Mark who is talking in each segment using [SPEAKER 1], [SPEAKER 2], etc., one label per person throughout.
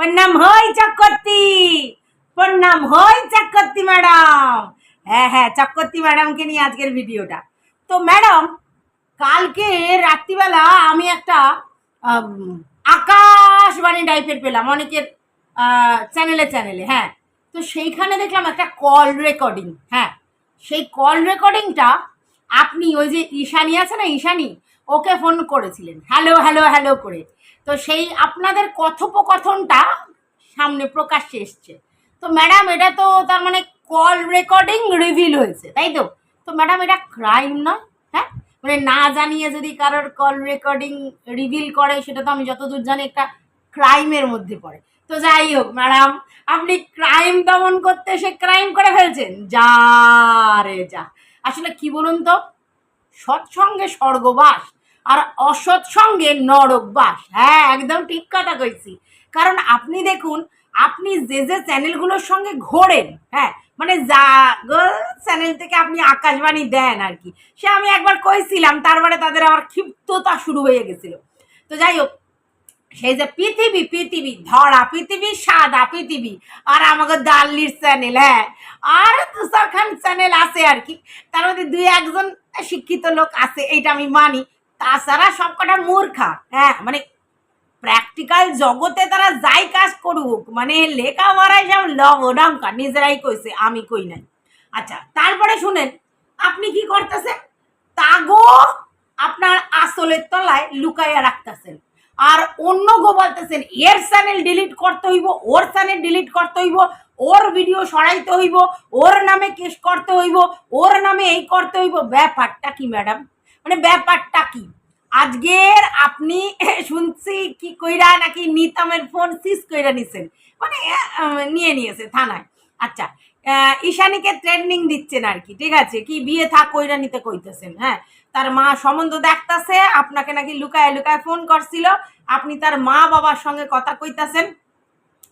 [SPEAKER 1] প্রণাম হই চক্রবর্তী প্রণাম হই চক্রবর্তী ম্যাডাম। হ্যাঁ হ্যাঁ চক্রবর্তী ম্যাডামকে নিয়ে আজকের ভিডিওটা। তো ম্যাডাম, কালকে রাত্রিবেলা আমি একটা আকাশবাণী টাইপের পেলাম অনেকের চ্যানেলে চ্যানেলে হ্যাঁ। তো সেইখানে দেখলাম একটা কল রেকর্ডিং হ্যাঁ। সেই কল রেকর্ডিংটা আপনি ওই যে ঈশানী আছে না, ঈশানী, ওকে ফোন করেছিলেন। হ্যালো হ্যালো হ্যালো করে। তো সেই আপনাদের কথোপকথনটা সামনে প্রকাশ্যে এসছে। তো ম্যাডাম, এটা তো তার মানে কল রেকর্ডিং রিভিল হয়েছে, তাই তো? তো ম্যাডাম, এটা ক্রাইম নয় হ্যাঁ? মানে না জানিয়ে যদি কারোর কল রেকর্ডিং রিভিল করে, সেটা তো আমি যতদূর জানি একটা ক্রাইমের মধ্যে পড়ে। তো যাই হোক, ম্যাডাম, আপনি ক্রাইম দমন করতে সে ক্রাইম করে ফেলছেন? যা রে যা। আসলে কি বলুন তো? সৎসঙ্গে স্বর্গবাস। আর অসৎ সঙ্গে নরকবাস হ্যাঁ একদম ঠিক কথা কইছি। কারণ আপনি দেখুন, আপনি যে যে চ্যানেলগুলোর সঙ্গে ঘোরেন হ্যাঁ মানে যা চ্যানেল থেকে আপনি আকাশবাণী দেন আর কি, সে আমি একবার কইছিলাম তারপরে তাদের আবার ক্ষিপ্ততা শুরু হয়ে গেছিল। তো যাই হোক, সেই যে পৃথিবী পৃথিবী, ধরা, পৃথিবী সাদা, পৃথিবী, আর আমাকে দাল্লির চ্যানেল হ্যাঁ আর তুষার খান চ্যানেল আছে আর কি, তার মধ্যে দুই একজন শিক্ষিত লোক আছে, এইটা আমি মানি তাছাড়া সবকটা মূর্খা। হ্যাঁ মানে প্র্যাকটিক্যাল জগতে তারা যাই কাজ করুক মানে লেখা লেখাপড়ায় সব লবডঙ্কা নিজেরাই কইছে, আমি কই নাই। আচ্ছা তারপরে শুনেন, আপনি কি করতেছেন? তাগো আপনার আসলের তলায় লুকাইয়া রাখতেছেন। আর অন্য গো বলতেছেন, এর চ্যানেল ডিলিট করতে হইব, ওর চ্যানেল ডিলিট করতে হইব, ওর ভিডিও সরাইতে হইব, ওর নামে কেস করতে হইব, ওর নামে এই করতে হইব। ব্যাপারটা কি, ম্যাডাম? মানে ব্যাপারটা কি? আজকের আপনি শুনছি কি কইরা নাকি নিতামের ফোন সিজ কইরা নিছেন। মানে নিয়ে নিয়েছে থানায়। আচ্ছা ঈশানীকে ট্রেনিং দিচ্ছেন আর কি, ঠিক আছে? কি বিয়ে থাক কইরা নিতে কইতেছেন হ্যাঁ? তার মা সম্বন্ধ দেখতাছে, আপনাকে নাকি লুকায় লুকায় ফোন করছিল, আপনি তার মা বাবার সঙ্গে কথা কইতাছেন।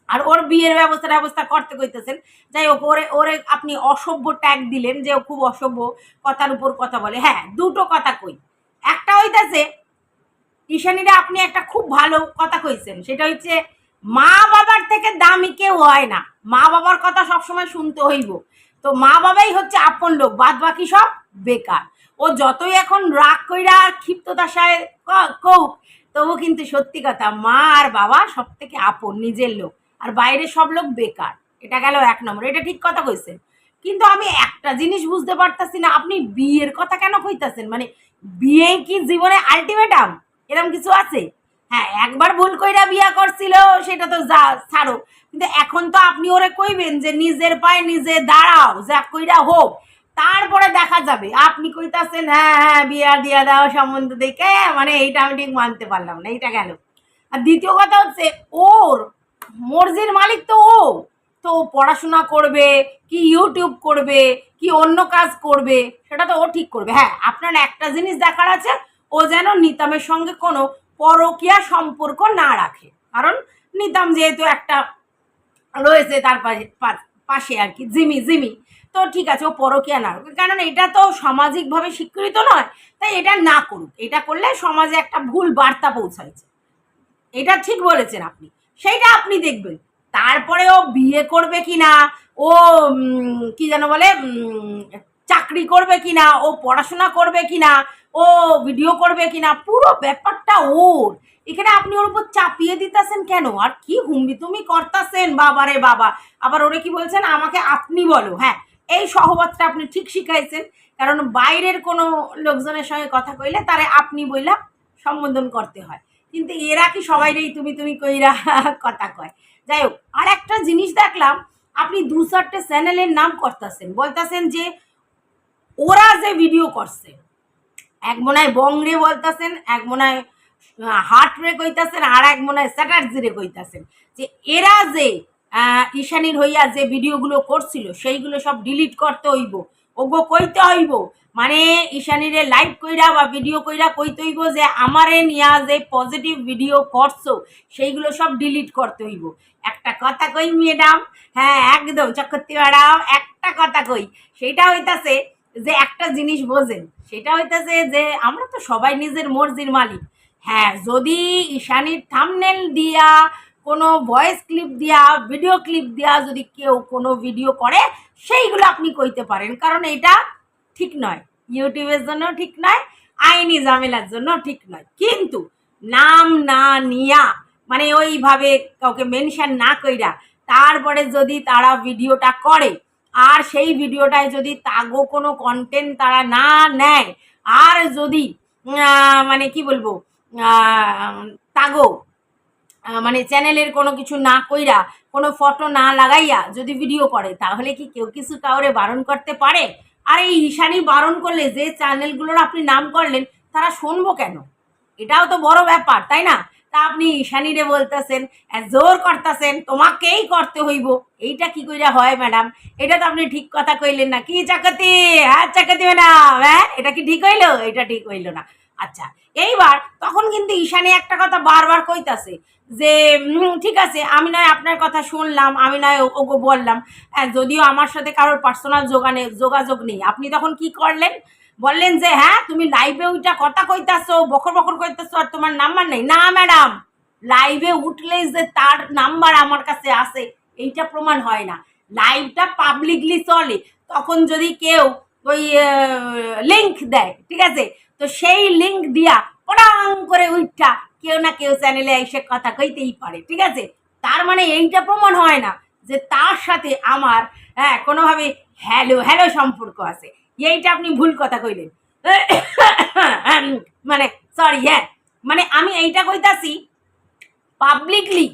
[SPEAKER 1] আর ওর বিয়ের ব্যবস্থা ব্যবস্থা করতে কইতেছেন। যাই হোক, ওরে ওরে আপনি অসভ্য ট্যাগ দিলেন যে ও খুব অসভ্য, কথার উপর কথা বলে। হ্যাঁ দুটো কথা কই। একটা হইতাছে, ঈশানীরা আপনি একটা খুব ভালো কথা কইছেন। সেটা হচ্ছে মা বাবার থেকে দামি কেউ হয় না। মা বাবার কথা সবসময় শুনতে হইব। তো মা বাবাই হচ্ছে আপন লোক বাদ বাকি সব বেকার। ও যতই এখন রাগ কইরা আর ক্ষিপ্ততার সাথে ক- কৌক, তবু কিন্তু সত্যি কথা মা আর বাবা সব থেকে আপন, নিজের লোক। আর বাইরে সব লোক বেকার। এটা গেল এক নম্বর। এটা ঠিক কথা কইছেন। কিন্তু আমি একটা জিনিস বুঝতে পারতাছি না, আপনি বিয়ের কথা কেন কইতাছেন? মানে বিয়ে কি জীবনে আলটিমেটাম এরকম কিছু আছে? হ্যাঁ একবার ভুল কইরা বিয়া করছিল, সেটা তো যা ছাড়ো। কিন্তু এখন তো আপনি ওরে কইবেন যে নিজের পায়ে নিজে দাঁড়াও, যা কইরা হোক। তারপরে দেখা যাবে। আপনি কইতাছেন হ্যাঁ হ্যাঁ বিয়া দিয়া দাও সম্বন্ধ দেখে মানে এইটা আমি ঠিক মানতে পারলাম না, এইটা গেল। আর দ্বিতীয় কথা হচ্ছে, ওর মর্জির মালিক তো ও। তো পড়াশোনা করবে, কি ইউটিউব করবে, কি অন্য কাজ করবে, সেটা তো ও ঠিক করবে। হ্যাঁ আপনার একটা জিনিস দেখার আছে, ও যেন নিতামের সঙ্গে কোনো পরকীয়া সম্পর্ক না রাখে। কারণ নিতাম যেহেতু একটা রয়েছে তার পাশে আর কি, জিমি জিমি। তো ঠিক আছে, ও পরকীয়া না রাখুক। কারণ এটা তো সামাজিকভাবে স্বীকৃত নয়, তাই এটা না করুক। এটা করলে সমাজে একটা ভুল বার্তা পৌঁছাইছে। এটা ঠিক বলেছেন আপনি। সেইটা আপনি দেখবেন। তারপরে ও বিয়ে করবে কি না ও কি যেন বলে চাকরি করবে কি না ও পড়াশোনা করবে কি না ও ভিডিও করবে কি না পুরো ব্যাপারটা ওর। এখানে আপনি ওর উপর চাপিয়ে দিতেছেন কেন? আর কি হুম্বি তুমি করতাছেন? বাবারে বাবা। আবার ওরে কি বলছেন? আমাকে আপনি বলো। হ্যাঁ এই সহবাদটা আপনি ঠিক শিখাইছেন। কারণ বাইরের কোনো লোকজনের সঙ্গে কথা কইলে তারে আপনি বইলা সম্বোধন করতে হয়। কিন্তু এরা কি সবাই সবাইরেই তুমি তুমি কইরা কথা কয়। যাই হোক আর একটা জিনিস দেখলাম, আপনি দু চারটে চ্যানেলের নাম করতেছেন। বলতেছেন যে ওরা যে ভিডিও করছে, এক মনে বংরে বলতেছেন, এক মনে হয় হার্ট রে কইতাছেন আর এক মনে হয় স্যাটার্জি রে কইতাছেন। যে এরা যে ঈশানীর হইয়া যে ভিডিওগুলো করছিল, সেইগুলো সব ডিলিট করতে হইব। ওগো কইতে হইব। মানে ঈশানীরে লাইভ কইরা বা ভিডিও কইরা কইতে হইব যে আমারে নিয়া যে পজিটিভ ভিডিও করছ, সেইগুলো সব ডিলিট করতে হইব। একটা কথা কই ম্যাডাম হ্যাঁ একদম, চক্রবর্তী ম্যাডাম একটা কথা কই। সেইটা হইতাছে যে একটা জিনিস বোঝেন, সেটা হইতাছে যে আমরা তো সবাই নিজের মর্জির মালিক। হ্যাঁ যদি ঈশানীর থামনেল দিয়া কোনো ভয়েস ক্লিপ দেওয়া ভিডিও ক্লিপ দেওয়া যদি কেউ কোনো ভিডিও করে, সেইগুলো আপনি কইতে পারেন। কারণ এটা ঠিক নয়। ইউটিউবের জন্য ঠিক নয়, আইনি ঝামেলার জন্য ঠিক নয়। কিন্তু নাম না নিয়া মানে ওইভাবে কাউকে মেনশন না কইরা, তারপরে যদি তারা ভিডিওটা করে, আর সেই ভিডিওটায় যদি তাগো কোনো কন্টেন্ট তারা না নেয়, আর যদি মানে কি বলব তাগো মানে চ্যানেলের কোনো কিছু না কইরা, কোনো ফটো না লাগাইয়া যদি ভিডিও করে, তাহলে কি কেউ কিছু কাউরে বারণ করতে পারে? আর এই ঈশানি বারণ করলে যে চ্যানেলগুলোর আপনি নাম করলেন, তারা শুনব কেন? এটাও তো বড় ব্যাপার, তাই না? তা আপনি ঈশানীরে বলতেছেন জোর করতেছেন, তোমাকেই করতে হইব। এইটা কি কইরা হয়, ম্যাডাম? এটা তো আপনি ঠিক কথা কইলেন না। কি চাকাতি? হ্যাঁ চাকাতি ম্যাডাম হ্যাঁ এটা কি ঠিক হইল? এটা ঠিক হইল না। আচ্ছা এইবার তখন কিন্তু ঈশানী একটা কথা বারবার কইতাছে যে ঠিক আছে, আমি নয় আপনার কথা শুনলাম, আমি নয় ও- ওগো বললাম যদিও আমার সাথে কারোর পার্সোনাল যোগানে যোগাযোগ নেই, আপনি তখন কি করলেন? বললেন যে হ্যাঁ তুমি লাইভে ওইটা কথা কইতাছো বকর বকর কইতাছো আর তোমার নাম্বার নেই। না ম্যাডাম লাইভে উঠলেই যে তার নাম্বার আমার কাছে আছে এইটা প্রমাণ হয় না। লাইভটা পাবলিকলি চলে, তখন যদি কেউ ওই লিংক দেয়, ঠিক আছে তো সেই লিংক দিয়া পড়াং করে উঠা কেউ না কেউ চ্যানেলে এসে কথা কইতেই পারে, ঠিক আছে? তার মানে এইটা প্রমাণ হয় না যে তার সাথে আমার হ্যাঁ কোনোভাবে হ্যালো হ্যালো সম্পর্ক আছে। এইটা আপনি ভুল কথা কইলেন। মানে সরি হ্যাঁ মানে আমি এইটা কইতাছি পাবলিকলি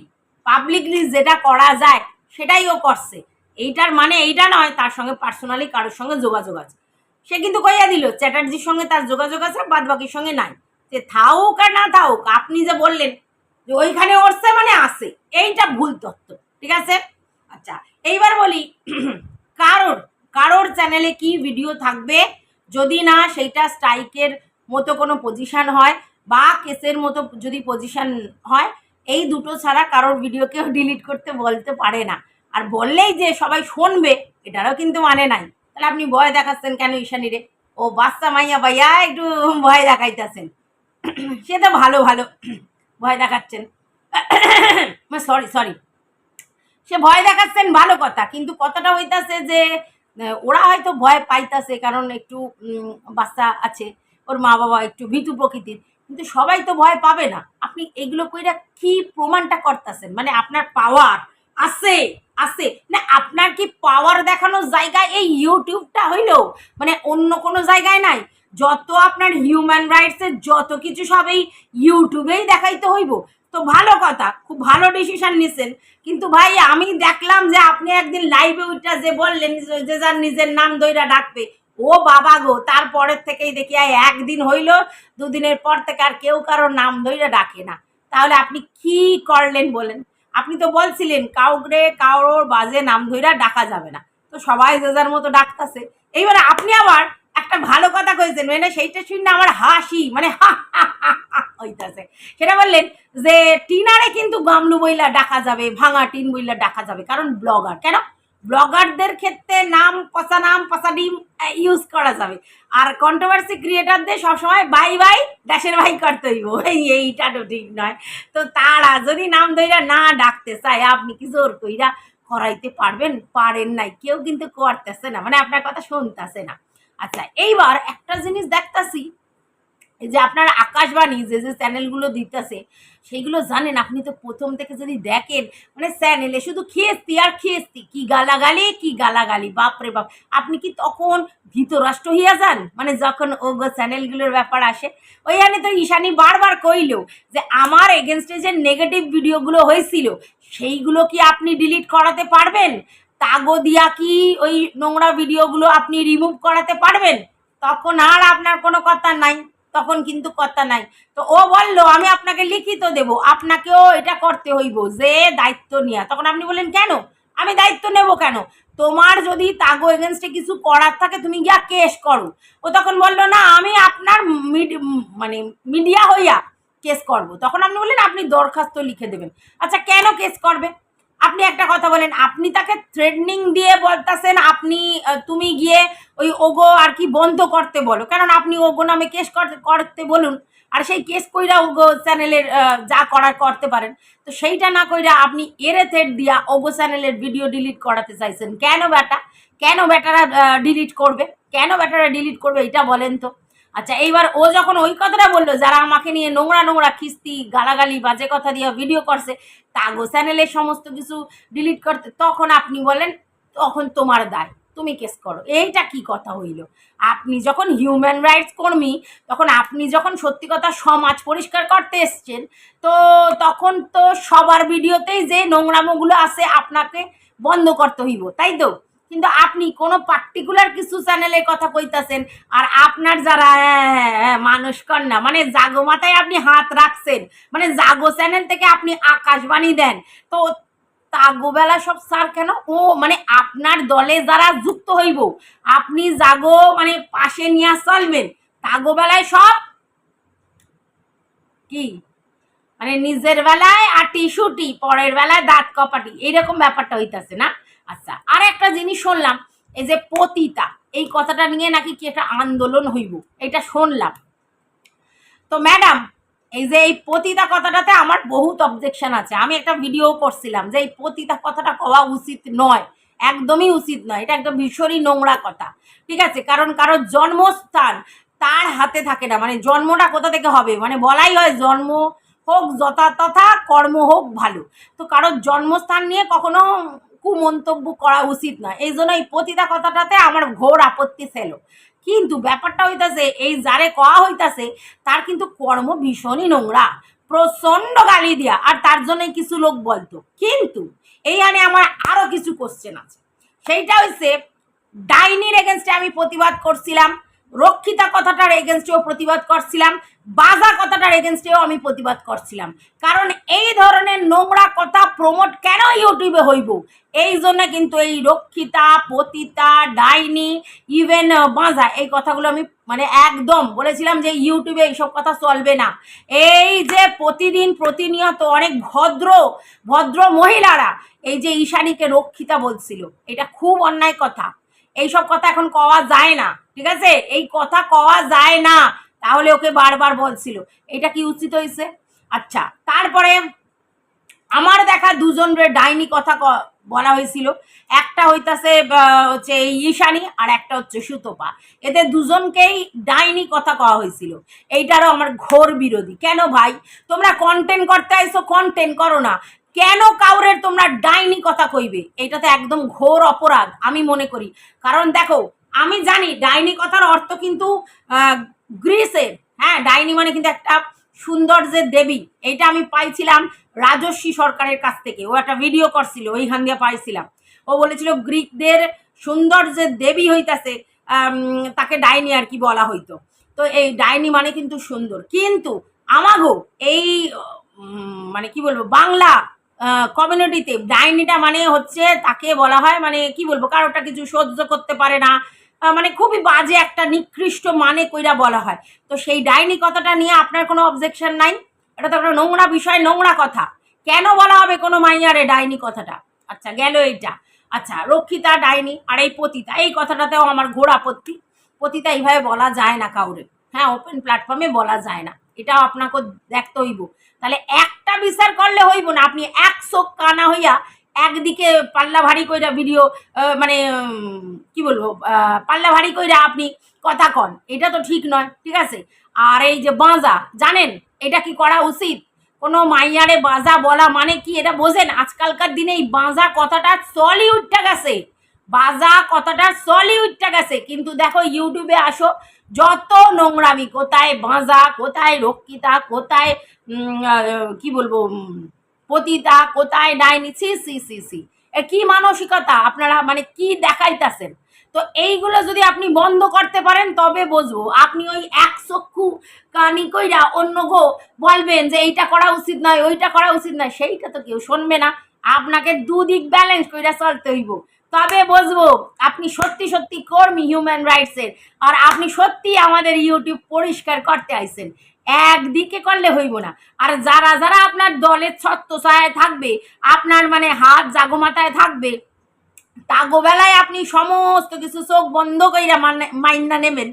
[SPEAKER 1] পাবলিকলি যেটা করা যায়, সেটাই ও করছে। এইটার মানে এইটা নয়, তার সঙ্গে পার্সোনালি কারোর সঙ্গে যোগাযোগ আছে। সে কিন্তু কইয়া দিল, চ্যাটার্জির সঙ্গে তার যোগাযোগ আছে বাদ বাকির সঙ্গে নাই। যে থাকুক আর না থাকুক আপনি যে বললেন যে ওইখানে ওরছে মানে আছে, এইটা ভুল তত্ত্ব, ঠিক আছে? আচ্ছা এইবার বলি, কারোর কারোর চ্যানেলে কি ভিডিও থাকবে? যদি না, সেইটা স্ট্রাইকের মতো কোনো পজিশন হয়, বা কেসের মতো যদি পজিশন হয়, এই দুটো ছাড়া কারোর ভিডিও কেউ ডিলিট করতে বলতে পারে না। আর বললেই যে সবাই শুনবে, এটারও কিন্তু মানে নাই। তাহলে আপনি ভয় দেখাচ্ছেন কেন ঈশানীরে ও বাচ্চা মাইয়া ভাইয়া একটু ভয় দেখাইতেছেন। সে তো ভালো ভালো। ভয় দেখাচ্ছেন। সরি সরি সে ভয় দেখাচ্ছেন ভালো কথা, কিন্তু কথাটা হইতাছে যে, ওরা হয়তো ভয় পাইতাছে কারণ একটু বাচ্চা আছে, ওর মা বাবা একটু ভীতু প্রকৃতির, কিন্তু সবাই তো ভয় পাবে না। আপনি এগুলো কইরা কি প্রমাণটা করতেছেন? মানে আপনার পাওয়ার আছে আছে। না, আপনার কি পাওয়ার দেখানোর জায়গা এই ইউটিউবটা হইল? মানে অন্য কোনো জায়গায় নাই। যত আপনার হিউম্যান রাইটসের যত কিছু সব এই ইউটিউবেই দেখাইতে হইব। তো ভালো কথা, খুব ভালো ডিসিশন নিছেন। কিন্তু ভাই, আমি দেখলাম যে আপনি একদিন লাইভে ওইটা যে বললেন যে যার নিজের নাম দইরা ডাকবে। ও বাবা গো, তারপরের থেকেই দেখি একদিন হইল, দুদিনের পর থেকে আর কেউ কারোর নাম দইরা ডাকে না। তাহলে আপনি কি করলেন বলেন? আপনি তো বলছিলেন, কাউকে কারোর বাজে নাম ধইরা ডাকা যাবে না। তো সবাই যে যার মতো ডাকতেছে। এইবারে আপনি আবার একটা ভালো কথা কয়েছেন মানে সেইটা শুনে আমার হাসি মানে হইতাছে। সেটা বললেন যে, টিনারে কিন্তু গামলু বইলা ডাকা যাবে, ভাঙা টিন বইলা ডাকা যাবে, কারণ ব্লগার, কেন? ব্লগারদের ক্ষেত্রে নাম পচা নাম পচা ডিম ইউজ করা যাবে। আর কন্ট্রোভার্সি ক্রিয়েটারদের সবসময় বাই বাই ড্যাশের ভাই করতে হইব। এই, এইটা তো ঠিক নয়। তো তারা যদি নাম ধইরা না ডাকতে চায়, আপনি কি জোর কইরা করাইতে পারবেন? পারেন নাই। কেউ কিন্তু করতেছে না। মানে আপনার কথা শুনতেছে না। আচ্ছা এইবার একটা জিনিস দেখতাছি যে আপনার আকাশবাণী যে যে চ্যানেলগুলো দিতেছে, সেইগুলো জানেন? আপনি তো প্রথম থেকে যদি দেখেন মানে চ্যানেলে শুধু খেয়েস্তি আর খেয়েস্তি কি গালাগালি কি গালাগালি, বাপরে বাপ। আপনি কি তখন ভীতরাষ্ট্র হইয়া যান? মানে যখন ও চ্যানেলগুলোর ব্যাপার আসে ওইখানে তো ঈশানি বারবার কইল যে, আমার এগেনস্টে যে নেগেটিভ ভিডিওগুলো হয়েছিল সেইগুলো কি আপনি ডিলিট করাতে পারবেন? তাগো দিয়া কি ওই নোংরা ভিডিওগুলো আপনি রিমুভ করাতে পারবেন? তখন আর আপনার কোনো কথা নাই। তখন কিন্তু কথা নাই। তো ও বলল, আমি আপনাকে লিখিত দেব, আপনাকেও এটা করতে হইব যে দায়িত্ব নিয়া। তখন আপনি বললেন, কেন? আমি দায়িত্ব নেব কেন? তোমার যদি তাগো এগেনস্টে কিছু করার থাকে, তুমি গিয়া কেস করো। ও তখন বলল, না, আমি আপনার মানে মিডিয়া হইয়া কেস করব। তখন আপনি বললেন, আপনি দরখাস্ত লিখে দেবেন। আচ্ছা কেন কেস করবে? আপনি একটা কথা বলেন, আপনি তাকে থ্রেডনিং দিয়ে বলতেছেন, আপনি তুমি গিয়ে ওই ওগো আর কি বন্ধ করতে বলো। কারণ আপনি ওগো নামে কেস করতে বলুন, আর সেই কেস কইরা ওগো চ্যানেলের যা করার করতে পারেন। তো সেইটা না কইরা আপনি এরে থেট দিয়া ওগো চ্যানেলের ভিডিও ডিলিট করাতে চাইছেন। কেন বেটা কেন বেটারা ডিলিট করবে? কেন বেটারা ডিলিট করবে? এটা বলেন তো। আচ্ছা এইবার ও যখন ওই কথাটা বলল, যারা আমাকে নিয়ে নোংরা নোংরা খিস্তি, গালাগালি, বাজে কথা দিয়ে ভিডিও করছে, তাগো চ্যানেলের সমস্ত কিছু ডিলিট করতে, তখন আপনি বলেন, তখন তোমার দায়, তুমি কেস করো। এইটা কি কথা হইল? আপনি যখন হিউম্যান রাইটস কর্মী, তখন আপনি যখন সত্যি কথা সমাজ পরিষ্কার করতে এসছেন, তো তখন তো সবার ভিডিওতেই যে নোংরামোগুলো আছে, আপনাকে বন্ধ করতে হইব, তাই তো? কিন্তু আপনি কোনো পার্টিকুলার কিছু চ্যানেলের কথা কইতাছেন আর আপনার যারা হ্যাঁ, হ্যাঁ, মানুষ কন্যা মানে জাগো মাথায় আপনি হাত রাখছেন মানে জাগো চ্যানেল থেকে আপনি আকাশবাণী দেন তো তাগো বেলা সব স্যার কেন? ও মানে আপনার দলে যারা যুক্ত হইব আপনি জাগো মানে পাশে নিয়ে চলবেন তাগো বেলায় সব কি? মানে নিজের বেলায় আটি সুটি পরের বেলায় দাঁত কপাটি এইরকম ব্যাপারটা হইতাছে না? আচ্ছা আর একটা জিনিস শুনলাম, এই যে পতিতা, এই কথাটা নিয়ে নাকি কি একটা আন্দোলন হইব, এটা শুনলাম। তো ম্যাডাম, এই যে এই পতিতা কথাটাতে আমার বহুত অবজেকশন আছে। আমি একটা ভিডিও করছিলাম যে এই পতিতা কথাটা কওয়া উচিত নয়, একদমই উচিত নয়। এটা একটা ভীষণই নোংরা কথা, ঠিক আছে? কারণ কারোর জন্মস্থান তার হাতে থাকে না মানে জন্মটা কোথা থেকে হবে? মানে বলাই হয় জন্ম হোক যথা তথা কর্ম হোক ভালো। তো কারোর জন্মস্থান নিয়ে কখনো কুমন্তব্য করা উচিত নয়। এই জন্য এই পতিতা কথাটাতে আমার ঘোর আপত্তি ছিল। কিন্তু ব্যাপারটা হইতাছে, এই যারে কওয়া হইতাছে, তার কিন্তু কর্ম ভীষণই নোংরা প্রচণ্ড গালি দিয়া, আর তার জন্যই কিছু লোক বলতো। কিন্তু এই আনে আমার আরও কিছু কোশ্চেন আছে। সেইটা হচ্ছে ডাইনির এগেনস্টে আমি প্রতিবাদ করছিলাম। রক্ষিতা কথাটার এগেনস্টেও প্রতিবাদ করছিলাম, বাজা কথাটার এগেনস্টেও আমি প্রতিবাদ করছিলাম। কারণ এই ধরনের নোংরা কথা প্রমোট কেন ইউটিউবে হইব? এই জন্য কিন্তু এই রক্ষিতা, পতিতা, ডাইনি ইভেন বাঁজা, এই কথাগুলো আমি মানে একদম বলেছিলাম যে ইউটিউবে এইসব কথা চলবে না। এই যে প্রতিদিন প্রতিনিয়ত অনেক ভদ্র ভদ্র মহিলারা, এই যে ঈশানীকে রক্ষিতা বলছিল, এটা খুব অন্যায় কথা। এইসব কথা এখন কওয়া যায় না। ঠিক আছে? এই কথা কওয়া যায় না। তাহলে ওকে বারবার বলছিল। এটা কি উচিত হয়েছে? আচ্ছা তারপরে আমার দেখা দুজন ডাইনি কথা বলা হয়েছিল। একটা হইতাছে হচ্ছে ঈশানী আর একটা হচ্ছে সুতপা। এদের দুজনকেই ডাইনি কথা কওয়া হয়েছিল। এইটারও আমার ঘোর বিরোধী। কেন ভাই? তোমরা কন্টেন্ট করতে আইসো কন্টেন্ট করো না। কেন কাউরের তোমরা ডাইনি কথা কইবে? এটা তো একদম ঘোর অপরাধ, আমি মনে করি। কারণ দেখো আমি জানি, ডাইনি কথার অর্থ কিন্তু গ্রিসের। হ্যাঁ ডাইনি মানে কিন্তু একটা সৌন্দর্যের দেবী। এইটা আমি পাইছিলাম রাজস্বী সরকারের কাছ থেকে। ও একটা ভিডিও করছিল, ওইখান দিয়ে পাইছিলাম। ও বলেছিল, গ্রিকদের সৌন্দর্যের দেবী হইতাছে তাকে ডাইনি আর কি বলা হইতো। তো এই ডাইনি মানে কিন্তু সুন্দর। কিন্তু আমাগো এই মানে কি বলব, বাংলা কমিউনিটিতে ডাইনিটা মানে হচ্ছে, তাকে বলা হয় মানে কি বলব কারোটা কিছু সহ্য করতে পারে না। মানে খুবই বাজে একটা নিকৃষ্ট মানে কইরা বলা হয়। তো সেই ডাইনি কথাটা নিয়ে আপনার কোনো অবজেকশন নাই? এটা তো একটা নোংরা বিষয়, নোংরা কথা। কেন বলা হবে কোনো মাইয়ারে ডাইনি কথাটা? আচ্ছা গেল এইটা। আচ্ছা রক্ষিতা, ডাইনি আর এই পতিতা, এই কথাটাতেও আমার ঘোর আপত্তি পতিতা এইভাবে বলা যায় না কাউরে। হ্যাঁ ওপেন প্ল্যাটফর্মে বলা যায় না। এটাও আপনাকে দেখতে হইব তাহলে একটা বিচার করলে হইব না? আপনি একশো কানা হইয়া একদিকে পাল্লা ভারী কইরা ভিডিও মানে কি বলব পাল্লা ভারী কইরা আপনি কথা কন, এটা তো ঠিক নয়, ঠিক আছে? আর এই যে বাঁজা, জানেন, এটা কি করা উচিত? কোনো মাইয়ারে বাজা বলা মানে কি? এটা বোঝেন, আজকালকার দিনে এই বাঁজা কথাটা চলি উঠটা গেছে। বাজা কথাটা চলি উঠটা গেছে। কিন্তু দেখো, ইউটিউবে আসো, যত নোংরামি, কোথায় বাঁজা, কোথায় রক্ষিতা, কোথায় কি বলব পতিতা কোথায় ডাইনি সি সি সি সি এ কি মানসিকতা? আপনারা মানে কি দেখাইতেছেন? তো এইগুলো যদি আপনি বন্ধ করতে পারেন, তবে বুঝব আপনি ওই এক চক্ষু কানি কইরা অন্য গো বলবেন যে এইটা করা উচিত নয়, ওইটা করা উচিত নয়, সেইটা তো কেউ শুনবে না। আপনাকে দুদিক ব্যালেন্স কইরা চলতে হইব। তবে বুঝব আপনি সত্যি সত্যি কর্মী হিউম্যান রাইটসের আর আপনি সত্যি আমাদের ইউটিউব পরিষ্কার করতে আইছেন। একদিকে করলে হইব না। আর যারা যারা আপনার দলের ছত্রছায় থাকবে, আপনার মানে হাত জাগমাতায় থাকবে তাগো বেলায় আপনি সমস্ত কিছু চোখ বন্ধ কইরা মানে মাইন্না নেবেন।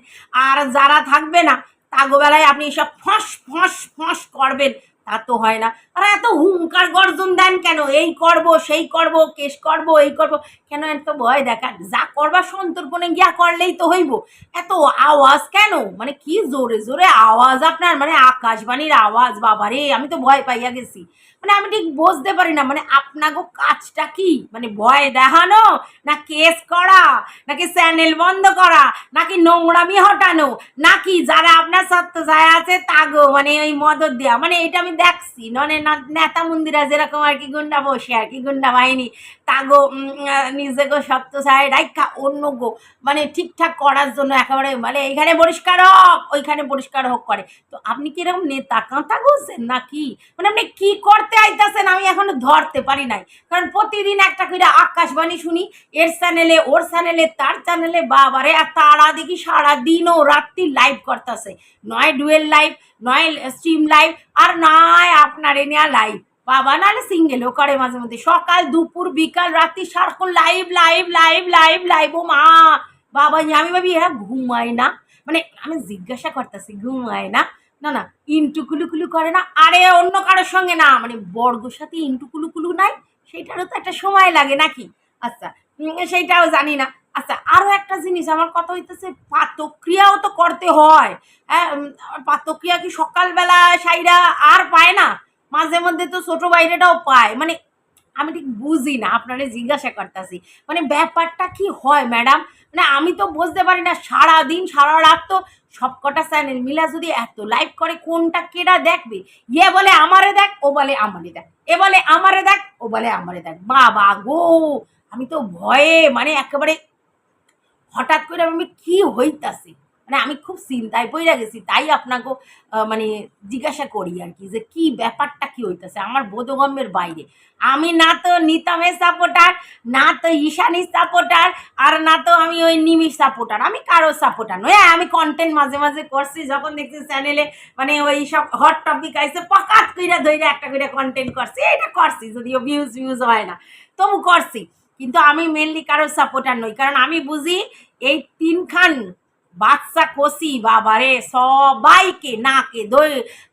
[SPEAKER 1] আর যারা থাকবে না, তাগোবেলায় আপনি সব ফস ফস ফস করবেন। তা তো হয় না। আর এত হুঙ্কার গর্জন দেন কেন? এই করব, সেই করব, কেস করব, এই করব। কেন এত ভয় দেখান? যা করবা সন্তর্পণে গিয়া করলেই তো হইব। এত আওয়াজ কেন? মানে কি জোরে জোরে আওয়াজ আপনার? মানে আকাশবাণীর আওয়াজ, বাবারে, আমি তো ভয় পাইয়া গেছি। মানে আমি ঠিক বুঝতে পারি না মানে আপনাকে কাজটা কি? মানে ভয় দেখানো? না কেস করা? নাকি চ্যানেল বন্ধ করা? নাকি নোংরামি হটানো? নাকি যারা আপনার সত্য ছায়া আছে তাগো মানে ওই মদত দেওয়া মানে এটা আমি দেখছি। মানে না- নেতা মন্দিরা যেরকম আর কি গুন্ডা বসে, আর কি গুন্ডা বাহিনী, তাগো নিজেকে সত্য ছায় রাইখা অন্য গো মানে ঠিকঠাক করার জন্য একেবারে মানে এইখানে পরিষ্কার হোক, ওইখানে পরিষ্কার হোক করে। তো আপনি কি এরকম নেতা কাঁথা গুলছেন নাকি? মানে আপনি কি করতে আইতাছেন, আমি এখনও ধরতে পারি নাই। কারণ প্রতিদিন একটা করে আকাশবাণী শুনি, এর চ্যানেলে ওর চ্যানেলে তার চ্যানেলে বাবারে, আর তারা দেখি সারা দিনও রাত্রি লাইভ করতেছে। নয় ডুয়েল লাইভ নয় স্ট্রিম লাইভ আর নয় আপনার এ নেওয়া লাইভ বাবা নাহলে সিঙ্গেলও করে মাঝে মধ্যে। সকাল, দুপুর, বিকাল, রাত্রি সারাক্ষণ live live live live live ও মা! বাবা, আমি ভাবি, এরা ঘুমায় না? মানে আমি জিজ্ঞাসা করতেছি, ঘুমায় না? না না ইন্টু কুলুকুলু কুলু করে না, আরে অন্য কারোর সঙ্গে না মানে বর্গর সাথে ইন্টু কুলু কুলু নাই, সেইটারও তো একটা সময় লাগে নাকি? আচ্ছা সেইটাও জানি না। আচ্ছা আরও একটা জিনিস, আমার কথা হইতেছে, পাতক্রিয়াও তো করতে হয়। হ্যাঁ পাতক্রিয়া কি সকালবেলা সাইরা আর পায় না? মাঝে মধ্যে তো ছোটো বাইরেটাও পায়। মানে আমি ঠিক বুঝি না, আপনারা জিজ্ঞাসা করতেছি। মানে ব্যাপারটা কি হয়, ম্যাডাম? মানে আমি তো বুঝতে পারি না সারা দিন সারা রাত তো সব কটা চ্যানেল মিলা যদি এত লাইভ করে, কোনটা কেডা দেখবে? ইয়ে বলে আমারে দেখ, ও বলে আমারে দেখ। এ বলে আমারে দেখ, ও বলে আমারে দেখ। বাবা গো! আমি তো ভয়ে মানে একেবারে হঠাৎ করে আমি কি হইতাছি? মানে আমি খুব চিন্তায় পড়ে গেছি, তাই আপনাকে মানে জিজ্ঞাসা করি আর কি, যে কি ব্যাপারটা কি হইতেছে, আমার বোধগম্যের বাইরে। আমি না তো নিতমের সাপোর্টার না তো ঈশানির সাপোর্টার আর না তো আমি ওই নিমির সাপোর্টার আমি কারও সাপোর্টার নয় আমি কন্টেন্ট মাঝে মাঝে করছি, যখন দেখছি চ্যানেলে মানে ওই সব হট টপিক আইসে পকাত কইরা ধইরা একটা করে কন্টেন্ট করছি এটা করছি, যদিও ভিউজ ভিউজ হয় না। তবু করছি, কিন্তু আমি মেনলি কারোর সাপোর্টার নই, কারণ আমি বুঝি, এই তিনখান বাচ্চা কষি বাবারে সবাইকে নাকে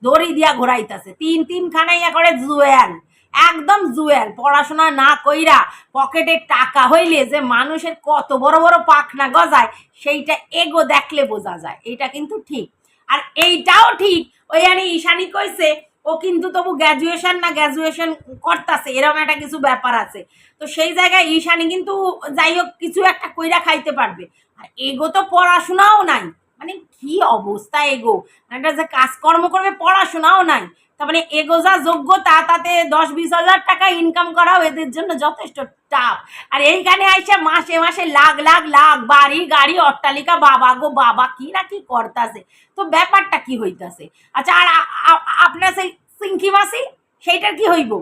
[SPEAKER 1] দড়ি দিয়া ঘোরাইতেছে। তিন তিন খানাইয়া করে জুয়েল, একদম জুয়েল। পড়াশোনা না কইরা পকেটে টাকা হইলে যে মানুষের কত বড় বড় পাখনা গজায়, সেইটা এগো দেখলে বোঝা যায়। এটা কিন্তু ঠিক। আর এইটাও ঠিক, ওই আনি ঈশানি কইছে, ও কিন্তু তবু গ্র্যাজুয়েশন না গ্র্যাজুয়েশন করতেছে এরকম একটা কিছু ব্যাপার আছে। তো সেই জায়গায় ঈশানি কিন্তু যাই হোক কিছু একটা কইরা খাইতে পারবে। আর এগো তো পড়াশোনাও নাই। মানে কি অবস্থা এগো একটা যে কাজকর্ম করবে, পড়াশোনাও নাই। তার মানে এগো যা যোগ্যতা তাতে দশ বিশ হাজার টাকা ইনকাম করাও এদের জন্য যথেষ্ট টাফ আর এইখানে আইসে মাসে মাসে লাখ লাখ লাখ, বাড়ি, গাড়ি, অট্টালিকা, বাবা গো, বাবা, কি না কি করতাছে? তো ব্যাপারটা কি হইতাছে? আচ্ছা আর আপনার সেই সিঙ্কি মাসি, সেইটার কি হইব?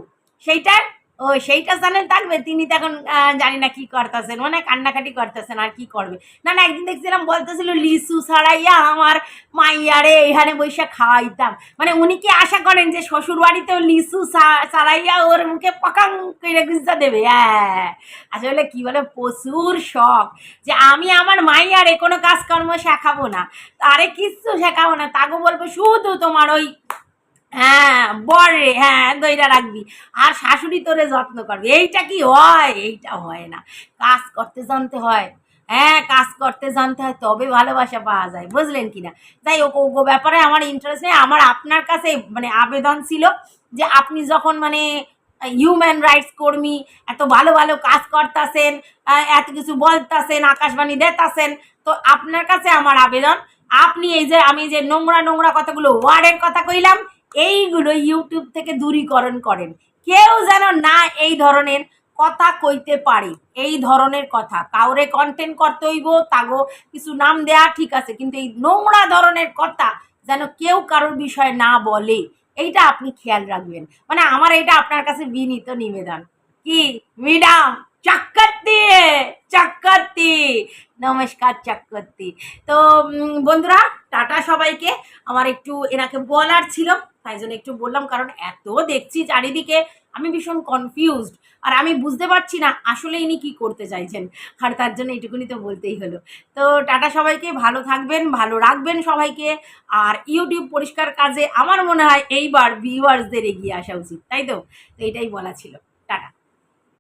[SPEAKER 1] সেইটার ও, সেইটা জানেন থাকবে তিনি তো এখন জানি না কি করতেছেন। মানে কান্নাকাটি করতেছেন, আর কি করবে? না না, একদিন দেখছিলাম বলতেছিল, লিচু ছাড়াইয়া আমার মাইয়ারে এখানে বসে খাওয়াইতাম। মানে উনি কি আশা করেন যে শ্বশুর বাড়িতেও ছা- ছাড়াইয়া ওর মুখে পাকাং করে গুজা দেবে? হ্যাঁ। আসলে কি বলে, প্রচুর শখ যে আমি আমার মাইয়ারে কোনো কাজকর্ম শেখাবো না। আরে কিচ্ছু শেখাবো না, তাকে বলব, শুধু তোমার ওই হ্যাঁ বরে হ্যাঁ দইটা রাখবি। আর শাশুড়ি তোরে যত্ন করবে। এইটা কি হয়? এইটা হয় না। কাজ করতে জানতে হয়। হ্যাঁ কাজ করতে জানতে হয়, তবে ভালোবাসা পাওয়া যায়। বুঝলেন কি না তাই ও ও ব্যাপারে আমার ইন্টারেস্ট নেই। আমার আপনার কাছে মানে আবেদন ছিল যে আপনি যখন মানে হিউম্যান রাইটস কর্মী, এত ভালো ভালো কাজ করতেছেন এত কিছু বলতাছেন, আকাশবাণী দেতাছেন, তো আপনার কাছে আমার আবেদন। আপনি এই যে, আমি যে নোংরা নোংরা কথাগুলো ওয়ার্ডের কথা কইলাম এইগুলো ইউটিউব থেকে দূরীকরণ করেন। কেউ যেন না এই ধরনের কথা কইতে পারে। এই ধরনের কথা। কাউরে কন্টেন্ট করতে হইব, তাগো কিছু নাম দেয়া ঠিক আছে, কিন্তু এই নোংরা ধরনের কথা যেন কেউ কারোর বিষয়ে না বলে, এইটা আপনি খেয়াল রাখবেন। মানে আমার এটা আপনার কাছে বিনীত নিবেদন। কি? ম্যাডাম, চক্করতি! চক্করতি! নমস্কার, চক্করতি। তো বন্ধুরা, টাটা সবাইকে। আমার একটু এনাকে বলার ছিল। তাই জন্য একটু বললাম, কারণ এত দেখছি চারিদিকে, আমি ভীষণ কনফিউজড আর আমি বুঝতে পারছি না আসলে ইনি কি করতে চাইছেন। আর তার জন্য এটুকুনি তো বলতেই হলো। তো টাটা সবাইকে, ভালো থাকবেন, ভালো রাখবেন সবাইকে, আর ইউটিউব পরিষ্কার কাজে আমার মনে হয় এইবার ভিউয়ার্সদের এগিয়ে আসা উচিত, তাই তো? এইটাই বলা ছিল।